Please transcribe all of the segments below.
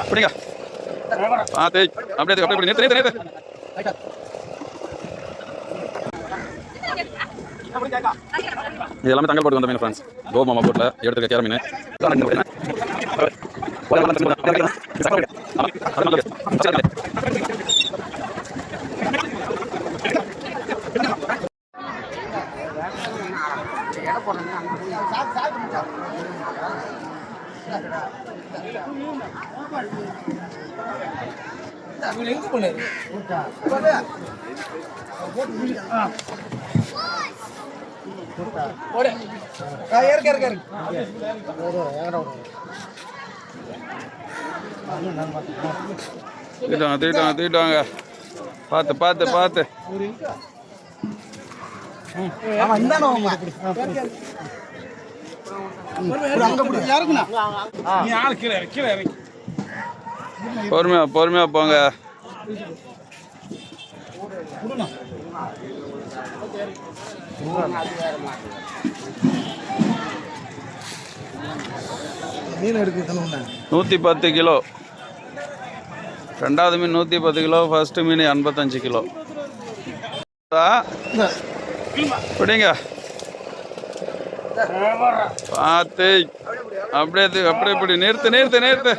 அப்படிங்க ஆ தேய் அப்படியே அப்படியே நிறுத்து நிறுத்து நிறுத்து இது எல்லாமே தங்கல் போட்டு வந்த மீன் ஃப்ரெண்ட்ஸ் கோமாமா போட்டில் எடுத்துக்க கேர மீன் தூக்கிட்டாங்க தூக்கிட்டாங்க தூக்கிட்டாங்க பார்த்து பார்த்து பார்த்து. பொறுமையா பொறுமையா போங்க. மீன் நூற்றி பத்து கிலோ. ரெண்டாவது மீன் நூற்றி பத்து கிலோ ஃபர்ஸ்ட் மீன் எண்பத்தஞ்சு கிலோ. ஆ, பார்த்து அப்படியே அப்படியே இப்படி நிறுத்து நிறுத்து நிறுத்து.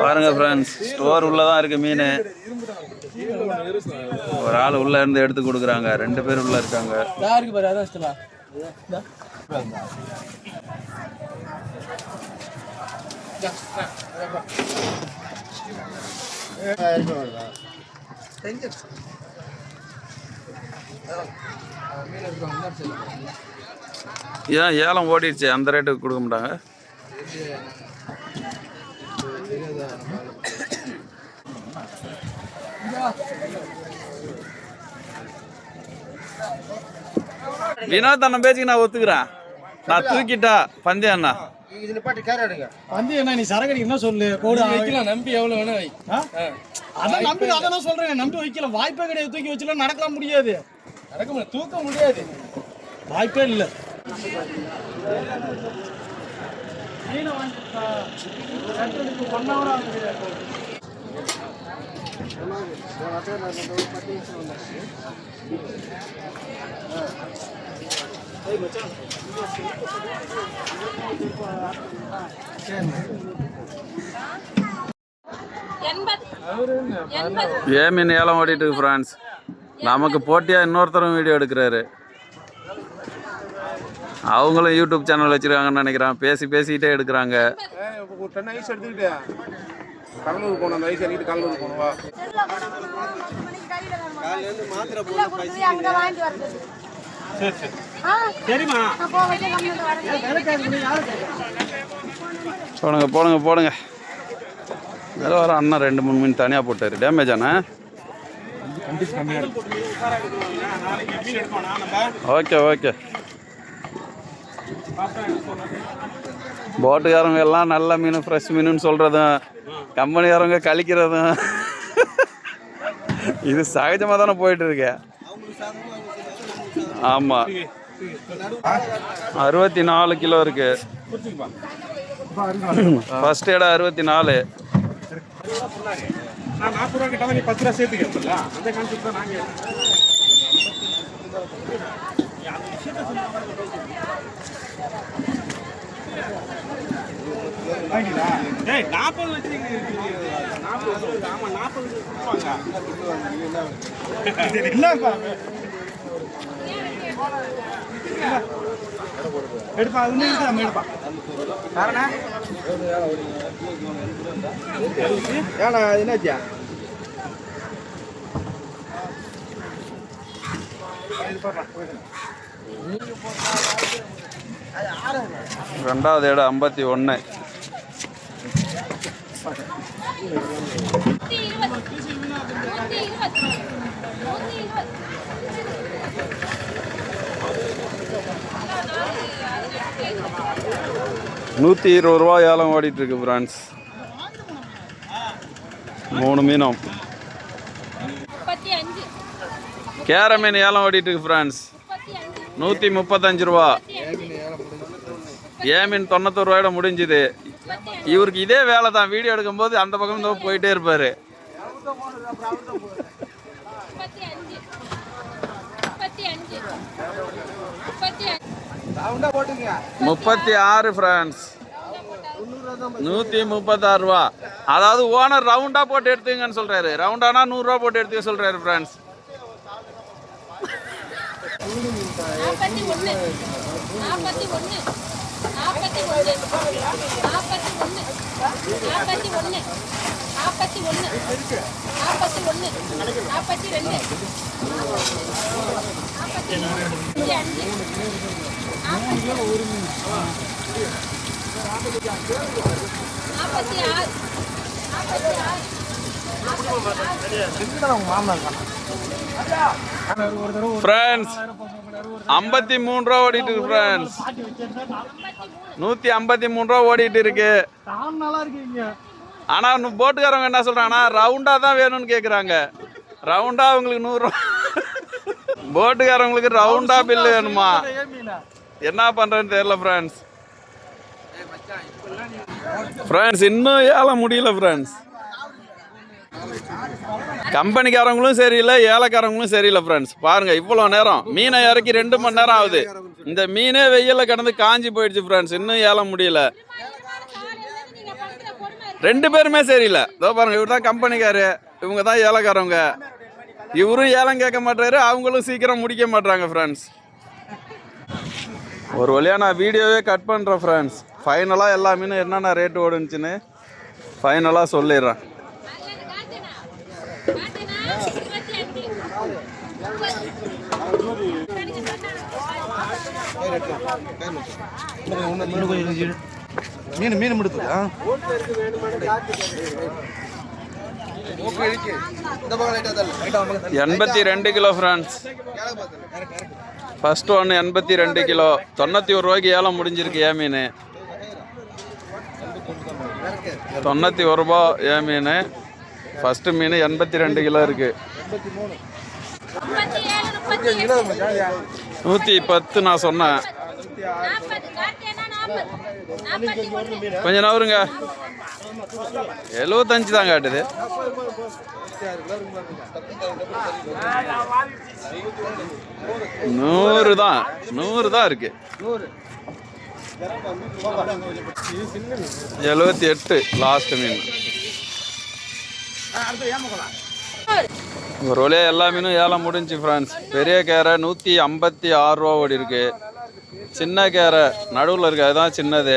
பாருங்க ஃப்ரெண்ட்ஸ் ஸ்டோர் உள்ளதான் இருக்கு மீன். ஒரு ஆள் உள்ள இருந்து எடுத்து கொடுக்குறாங்க. ரெண்டு பேர் உள்ள இருக்காங்க. யாருக்கு பாரு அதான் இஷ்டமா ஏன் ஏலம் ஓடிடுச்சு? அந்த ரேட்டுக்கு கொடுக்க மாட்டாங்க. வினோத் அண்ணன் பேச்சுக்கு நான் ஒத்துக்கிறேன். நான் தூக்கிட்டா பந்தயம் அண்ணா. வந்து என்ன நீ சரக்கு என்ன சொல்லு? கோடு வைக்கலாம் நம்பி எவ்வளவு வேணா வை. அதான் நம்பி அதான் நான் சொல்றேன். நம்பி வைக்கல வாய்ப்பே கிடையாது. தூக்கி வச்சுலாம் நடக்கலாம் முடியாது. நடக்க முடியாது தூக்க முடியாது. வாய்ப்பே இல்லை. எண்பது எண்பது ஏன் ஏமின் ஏலம் ஓடிட்டு இருக்கு நமக்கு போட்டியாக இன்னொருத்தரும் வீடியோ எடுக்கிறாரு. அவங்களும் யூடியூப் சேனல் வச்சிருக்காங்கன்னு நினைக்கிறேன். பேசி பேசிக்கிட்டே எடுக்கிறாங்க. கடலூர் போகணும் அந்த ஐஸ் எடுத்துட்டு கடலூர் போகணும் வா அங்க வாங்கி வருது சரிம்மா. போடுங்க போடுங்க போடுங்க. வேற வர அண்ணன் ரெண்டு மூணு மீன் தனியாக போட்டாரு. டேமேஜ் ஆனா? ஓகே ஓகே போட்டுக்காரங்க எல்லாம் நல்ல மீன் ஃப்ரெஷ் மீனுன்னு சொல்கிறதும் கம்பெனிக்காரங்க கழிக்கிறதும். இது சகஜமாக தானே போயிட்டு இருக்கு ஆமாம் அறுபத்தி நாலு கிலோ இருக்கு. ஃபர்ஸ்ட் இடம் அறுபத்தி நாலு நான் நாற்பது ரூபா கிட்ட நீ பத்து ரூபா சேர்த்துக்கிறதுல அந்த கான்செப்ட் தான் நாங்கள் ஏய் நாற்பது வச்சு நாற்பது ஆமா நாற்பது கொடுப்பாங்க. இல்லப்பா எடுப்பா அது இன்னும் நம்ம எடுப்பா. என்னாச்சியா ரெண்டாவது இடம் ஐம்பத்தி ஒன்று நூற்றி இருபது ரூபா ஏலம் ஓடிட்டு இருக்கு ஃப்ரெண்ட்ஸ் மூணு மீனும். கேர மீன் ஏலம் ஓடிட்டு இருக்கு ஃப்ரெண்ட்ஸ் நூற்றி முப்பத்தஞ்சு ரூபா. ஏ மீன் தொண்ணூத்தொரு ரூபாயோட முடிஞ்சுது. இவருக்கு இதே வேலை தான் வீடியோ எடுக்கும்போது அந்த பக்கம் தான் போயிட்டே இருப்பார். முப்பத்தி முப்பத்தி ஆறு ஃப்ரான்ஸ் நூற்றி முப்பத்தாறு ரூபா. அதாவது ஓனர் ரவுண்டாக போட்டு எடுத்துங்கன்னு சொல்கிறாரு ரவுண்டானா நூறுரூவா போட்டு எடுத்துக்க சொல்கிறாரு ஃப்ரெண்ட்ஸ் நாற்பத்தி ஒன்று நாற்பத்தி ஒன்று நாற்பத்தி ஒன்று நாற்பத்தி ஒன்று நாற்பத்தி ஒன்று நாற்பத்தி ஒன்று நாற்பத்தி ஒன்று நாற்பத்தி ரெண்டு. நாற்பத்தி அஞ்சு. அஞ்சு நாற்பத்தி ஆறு. நாற்பத்தி ஆறு. ஃப்ரெண்ட்ஸ் ஐம்பத்தி மூணு ரூபா ஓடிட்டு இருக்கு ஃப்ரெண்ட்ஸ் நூற்றி ஐம்பத்தி மூணு ரூபா ஓடிட்டு இருக்கு. ஆனால் போட்டுக்காரவங்க என்ன சொல்கிறாங்கன்னா ரவுண்டாக தான் வேணும்னு கேட்குறாங்க ரவுண்டாக அவங்களுக்கு நூறுரூவா போட்டுக்காரவங்களுக்கு ரவுண்டாக பில்லு வேணுமா? என்ன பண்ணுறேன்னு தெரியல ஃப்ரெண்ட்ஸ் ஃப்ரெண்ட்ஸ் இன்னும் ஏல முடியல ஃப்ரெண்ட்ஸ் கம்பெனிக்காரங்களும் சரியில்லை ஏலக்காரங்களும் சரியில்லை ஃப்ரெண்ட்ஸ் பாருங்க இவ்வளோ நேரம். மீனை இறக்கி ரெண்டு மணி நேரம் ஆகுது. இந்த மீனே வெயிலில் கிடந்து காஞ்சி போயிடுச்சு ஃப்ரெண்ட்ஸ் இன்னும் ஏல முடியல. ரெண்டு பேருமே சரியில்லை. இதோ பாருங்க இவர் தான் கம்பெனிக்காரு. இவங்க தான் ஏலக்காரவங்க இவரும் ஏலம் கேட்க மாட்டாரு அவங்களும் சீக்கிரம் முடிக்க மாட்டாங்க ஃப்ரெண்ட்ஸ் ஒரு வழியாக நான் வீடியோவே கட் பண்ணுறேன் ஃப்ரெண்ட்ஸ் ஃபைனலாக எல்லா மீனும் என்னென்ன ரேட்டு ஓடுனுச்சுன்னு ஃபைனலாக சொல்லிடுறேன். மீன் மீன் முடித்துக்கா எண்பத்தி ரெண்டு கிலோ ஃப்ரெண்ட்ஸ் ஃபர்ஸ்ட் ஒன்று எண்பத்தி ரெண்டு கிலோ. தொண்ணூற்றி ஒரு ரூபாய்க்கு ஏலம் முடிஞ்சிருக்கு ஏ மீன்? தொண்ணூற்றி ஒரு ரூபா ஏ மீன்? ஃபஸ்ட்டு மீன் எண்பத்தி ரெண்டு கிலோ இருக்குது நூற்றி பத்து நான் சொன்னேன். கொஞ்ச கொஞ்சம் நவருங்க. எழுபத்தஞ்சு தான் காட்டுது. நூறு தான். நூறு தான் இருக்கு. எழுபத்தி எட்டு லாஸ்ட் மீன். ஒரு வழியாக எல்லா மீனும் ஏலம் முடிஞ்சு ஃப்ரெண்ட்ஸ் பெரிய கேரை நூற்றி ஐம்பத்தி ஆறு ரூபா ஓடி இருக்கு. சின்ன கேரை நடுவில் இருக்க. அதுதான் சின்னது.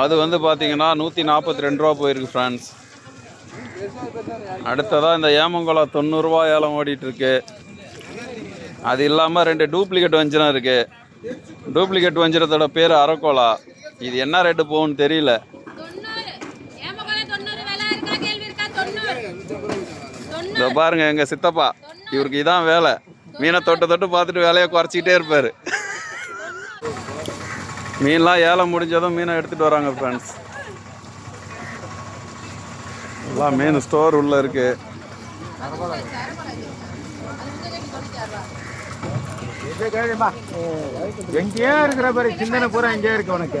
அது வந்து பார்த்தீங்கன்னா நூற்றி நாற்பத்தி ரெண்டு ரூபா போயிருக்கு ஃப்ரெண்ட்ஸ் அடுத்ததாக இந்த ஏமங்குளம் தொண்ணூறுரூவா ஏலம் ஓடிட்டுருக்கு அது இல்லாமல் ரெண்டு டூப்ளிகேட் வஞ்சிரம் இருக்குது டூப்ளிகேட் வஞ்சிரத்தோட பேர் அரக்கோலா. இது என்ன ரேட்டு போகும்னு தெரியல. இதோ பாருங்க எங்க சித்தப்பா. இவருக்கு இதான் வேலை. மீனை தொட்டு தொட்டு பார்த்துட்டு வேலையை குறைச்சிக்கிட்டே இருப்பார். மீன்லாம் ஏலம் முடிஞ்சதும் மீனை எடுத்துகிட்டு வராங்க ஃப்ரெண்ட்ஸ் எல்லாம் மீன் ஸ்டோர் உள்ள இருக்கு. எங்கேயே இருக்கிற பாரு சிந்தனை பூரா இங்கேயே இருக்கு உனக்கு.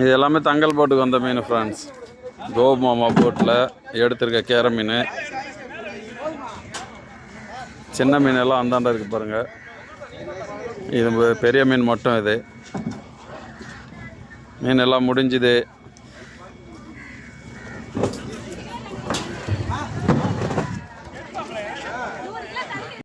இது எல்லாமே தங்கல் போட்டுக்கு வந்த மீன் ஃப்ரெண்ட்ஸ் கோமாமா போட்டில் எடுத்திருக்க கேர மீன். சின்ன மீன் எல்லாம் அந்தாண்ட இருக்கு பாருங்க. இது பெரிய மீன் மட்டும் இது. மீன் எல்லாம் முடிஞ்சுது.